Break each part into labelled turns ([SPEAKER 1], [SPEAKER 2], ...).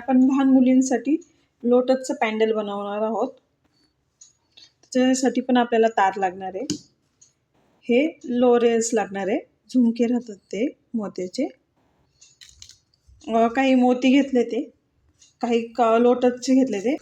[SPEAKER 1] आपण लहान मुलींसाठी लोटसचं पॅन्डल बनवणार आहोत. त्याच्यासाठी पण आपल्याला तार लागणार आहे. हे लोरेल्स लागणार आहे. झुमके राहतात ते मोत्याचे. काही मोती घेतले ते. काही क लोटसचे घेतले ते.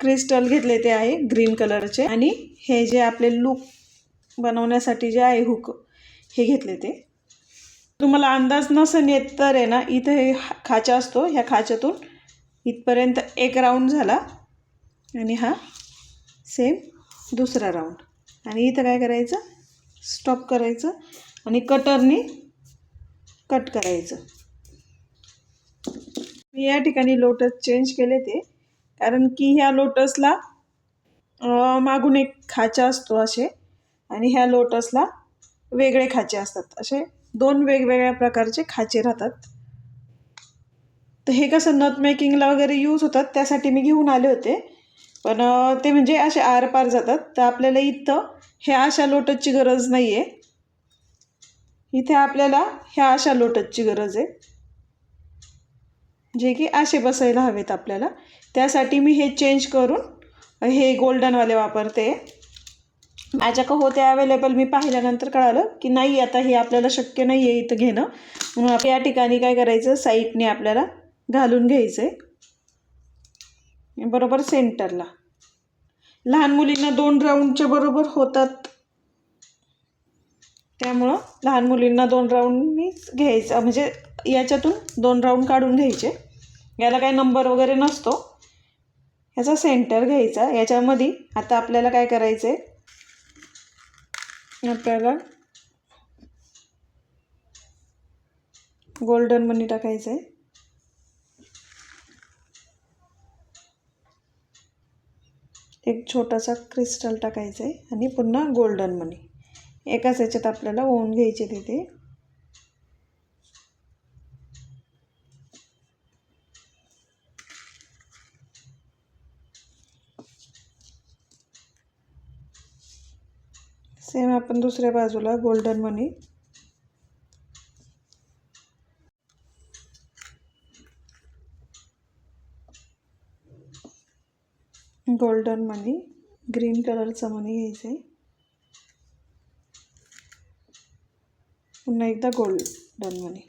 [SPEAKER 1] क्रिस्टल घेतले ते आहे ग्रीन कलरचे. आणि हे जे आपले लूक बनवण्यासाठी जे आहे हुक हे घेतले ते. तुम्हाला अंदाज नसेल येत तर आहे ना इथं हे खाचा असतो. ह्या खाच्यातून इथपर्यंत एक राऊंड झाला. आणि हा सेम दुसरा राऊंड आणि इथं काय करायचं? स्टॉप करायचं. आणि कटरनी कट करायचं. मी या ठिकाणी लोटस चेंज केले ते. कारण की ह्या लोटसला मागून एक खाचा असतो असे. आणि ह्या लोटसला वेगळे खाचे असतात. असे दोन वेगवेगळ्या प्रकारचे खाचे राहतात. तर हे कसं नथ मेकिंगला वगैरे यूज होतात त्यासाठी मी घेऊन आले होते. पण ते म्हणजे असे आरपार जातात. तर आपल्याला इथं ह्या अशा लोटसची गरज नाही आहे इथे आपल्याला ह्या अशा लोटसची गरज आहे. जे की असे बसायला हवेत आपल्याला. त्यासाठी मी हे चेंज करून हे गोल्डनवाले वापरते. माझ्याकडं होते अवेलेबल मी पाहिल्यानंतर कळालं की नाही आता हे आपल्याला शक्य नाही आहे इथं घेणं. म्हणून या ठिकाणी काय करायचं साईटने आपल्याला घालून घ्यायचं. आहे बरोबर सेंटरला. लहान मुलींना दोन राऊंडच्या बरोबर होतात. त्यामुळं लहान मुलींना दोन राऊंडनीच घ्यायचं म्हणजे याच्यातून दोन राऊंड काढून घ्यायचे. याला काही नंबर वगैरे नसतो. ह्याचा सेंटर घ्यायचा. याच्यामध्ये आता आपल्याला काय करायचं आहे आपल्याला गोल्डन मनी टाकायचं आहे एक छोटासा क्रिस्टल टाकायचं आहे आणि पुन्हा गोल्डन मनी. एकाच ह्याच्यात आपल्याला ओवून घ्यायचे तिथे सेम आपण दुसऱ्या बाजूला गोल्डन मनी गोल्डन मनी ग्रीन कलरचा मनी घ्यायचा आहे पुन्हा एकदा गोल्डन मनी.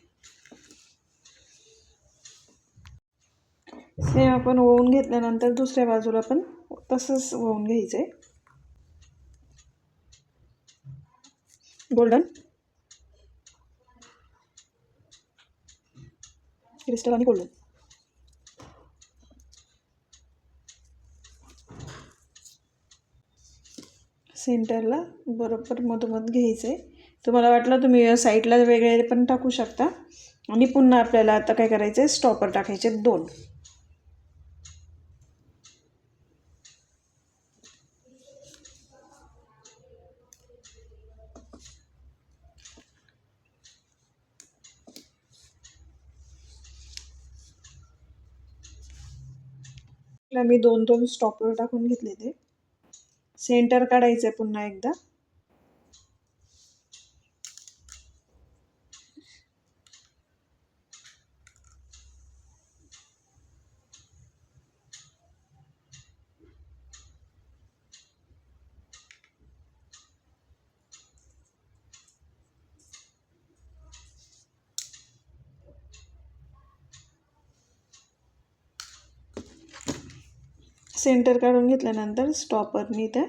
[SPEAKER 1] सेम आपण ओवून घेतल्यानंतर दुसऱ्या बाजूला पण तसंच ओवून घ्यायचं आहे गोल्डन क्रिस्टल आणि गोल्डन सेंटरला बरोबर मधोमध घ्यायचं आहे तुम्हाला वाटलं तुम्ही साईडला वेगळे पण टाकू शकता. आणि पुन्हा आपल्याला आता काय करायचं आहे स्टॉपर टाकायचे आहेत दोन. मी दोन दोन स्टॉपर टाकून घेतले ते सेंटर काढायचं आहे पुन्हा एकदा. सेंटर काढून घेतल्यानंतर स्टॉपरनी त्या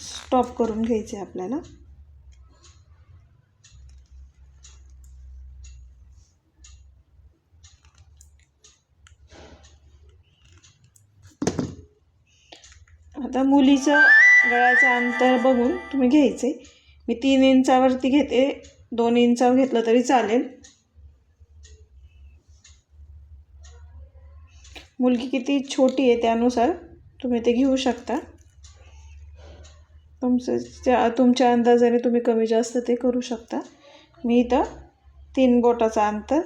[SPEAKER 1] स्टॉप करून घ्यायचे आपल्याला. आता मुलीचं गळ्याचं अंतर बघून तुम्ही घ्यायचे मी तीन इंचावरती घेते दोन इंचावर घेतलं तरी चालेल. मुलगी किती छोटी आहे त्यानुसार तुम्ही ते घेऊ शकता. तुमचं त्या तुमच्या अंदाजाने तुम्ही कमी जास्त ते करू शकता. मी इथं तीन बोटाचा अंतर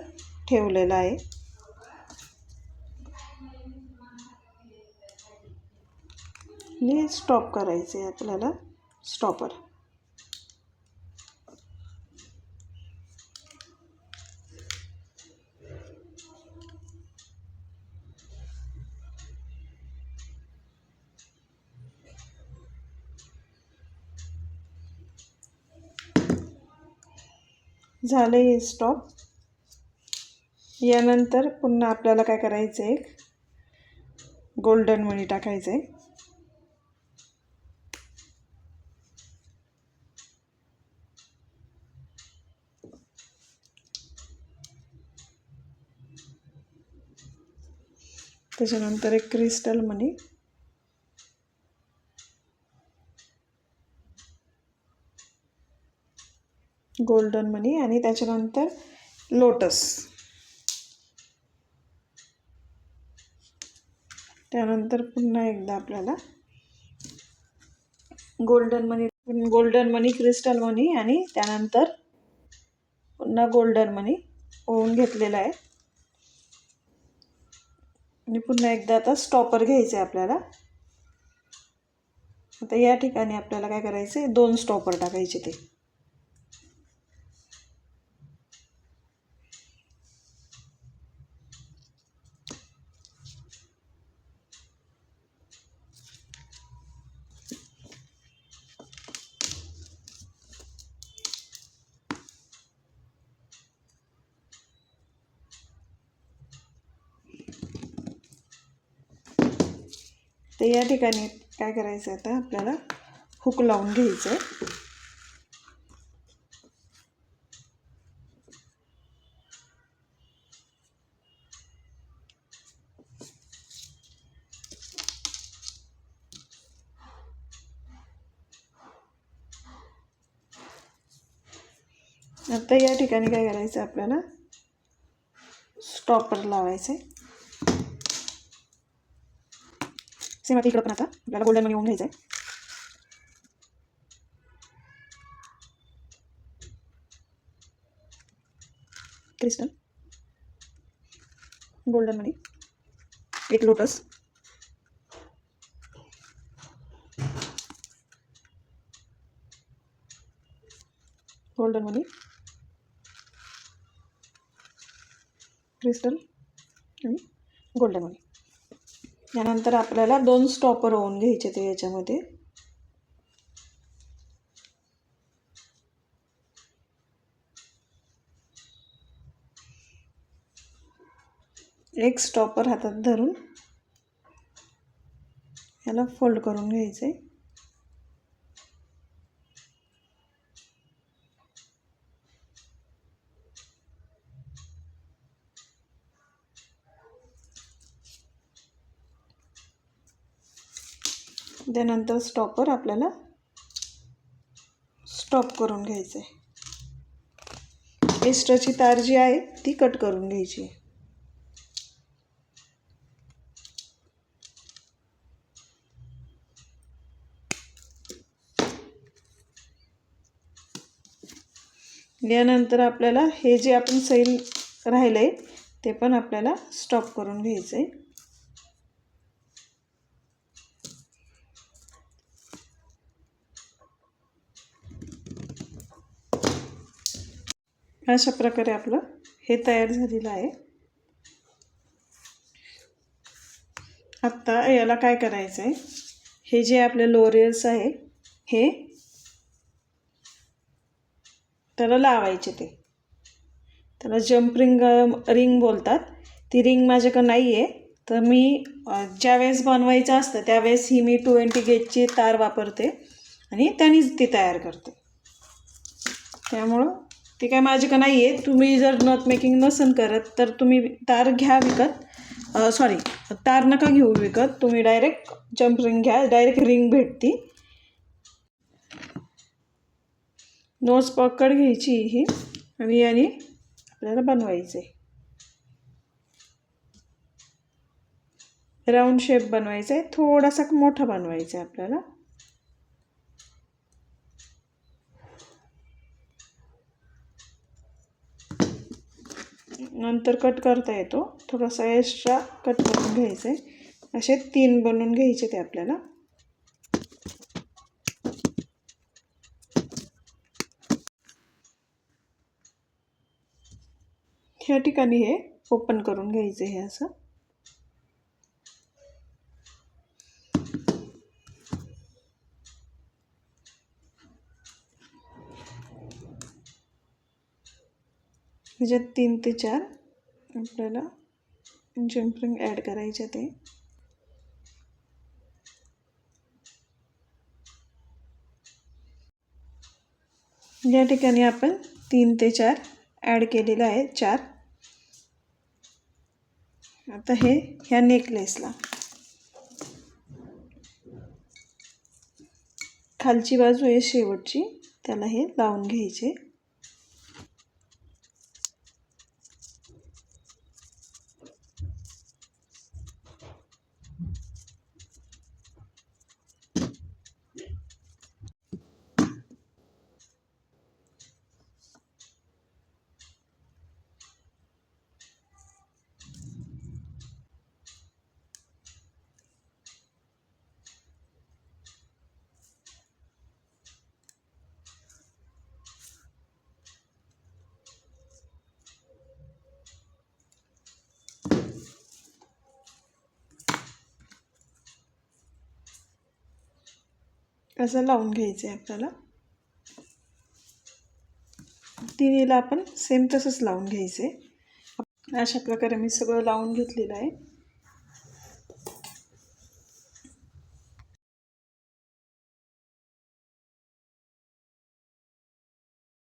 [SPEAKER 1] ठेवलेला आहे. आणि स्टॉप करायचे आहे आपल्याला. स्टॉपर झालं हे स्टॉप यानंतर पुन्हा आपल्याला काय करायचं आहे एक गोल्डन मणी टाकायचं आहे त्याच्यानंतर एक क्रिस्टल मनी गोल्डन मनी आणि त्याच्यानंतर लोटस. त्यानंतर पुन्हा एकदा आपल्याला गोल्डन मनी गोल्डन मनी क्रिस्टल मनी आणि त्यानंतर पुन्हा गोल्डन मनी होऊन घेतलेला आहे. आणि पुन्हा एकदा आता स्टॉपर घ्यायचं आहे आपल्याला. आता या ठिकाणी आपल्याला काय करायचं आहे दोन स्टॉपर टाकायचे ते. तर या ठिकाणी काय करायचं आहे आता आपल्याला? हुक लावून घ्यायचं आहे. आता या ठिकाणी काय करायचं आहे आपल्याला? स्टॉपर लावायचं आहे. सेम आता इकडं पण आता. आपल्याला गोल्डन मनी होऊन घ्यायचं आहे क्रिस्टल गोल्डन मनी एक लोटस गोल्डन मनी क्रिस्टल आणि गोल्डन मनी यानंतर आपल्याला दोन स्टॉपर होऊन घ्यायचे ते याच्यामध्ये. एक स्टॉपर हातात धरून याला फोल्ड करून घ्यायचे. त्यानंतर स्टॉपर आपल्याला स्टॉप करून घ्यायचं आहे एक्स्ट्राची तार जी आहे ती कट करून घ्यायची. आहे यानंतर आपल्याला हे जे आपण सैल राहिलं आहे ते पण आपल्याला स्टॉप करून घ्यायचं आहे अशा प्रकारे आपलं हे तयार झालेलं आहे. आत्ता याला काय करायचं आहे हे जे आपले लोरियल्स आहे हे त्याला लावायचे ते. त्याला जम्प रिंग रिंग बोलतात. ती रिंग माझ्याकडं नाही आहे तर मी ज्यावेळेस बनवायचं असतं त्यावेळेस ही मी ट्वेंटी गेजची तार वापरते आणि त्यानेच ती तयार करते. त्यामुळं ते काय माझ्याकडं नाही आहे तुम्ही जर नथ मेकिंग नसन करत तर तुम्ही तार घ्या विकत. सॉरी तार नका घेऊ विकत. तुम्ही डायरेक्ट जम्प रिंग घ्या. डायरेक्ट रिंग भेटती. नोज पकड घ्यायची ही. आणि याने आपल्याला बनवायचं आहे राऊंड शेप बनवायचा आहे थोडासा मोठा बनवायचा आहे आपल्याला. नंतर कट करता येतो. थोडासा एक्स्ट्रा कट करून घ्यायचा आहे असे तीन बनवून घ्यायचे ते आपल्याला. ह्या ठिकाणी हे ओपन करून घ्यायचं हे असं. ह्याच्यात तीन ते चार आपल्याला जम्परिंग ॲड करायचे ते. या ठिकाणी आपण तीन ते चार ॲड केलेलं आहे चार. आता हे ह्या नेकलेसला खालची बाजू आहे शेवटची त्याला हे लावून घ्यायचे. असं लावून घ्यायचं आहे आपल्याला. तिन्हीला आपण सेम तसंच लावून घ्यायचं आहे अशा प्रकारे मी सगळं लावून घेतलेलं आहे.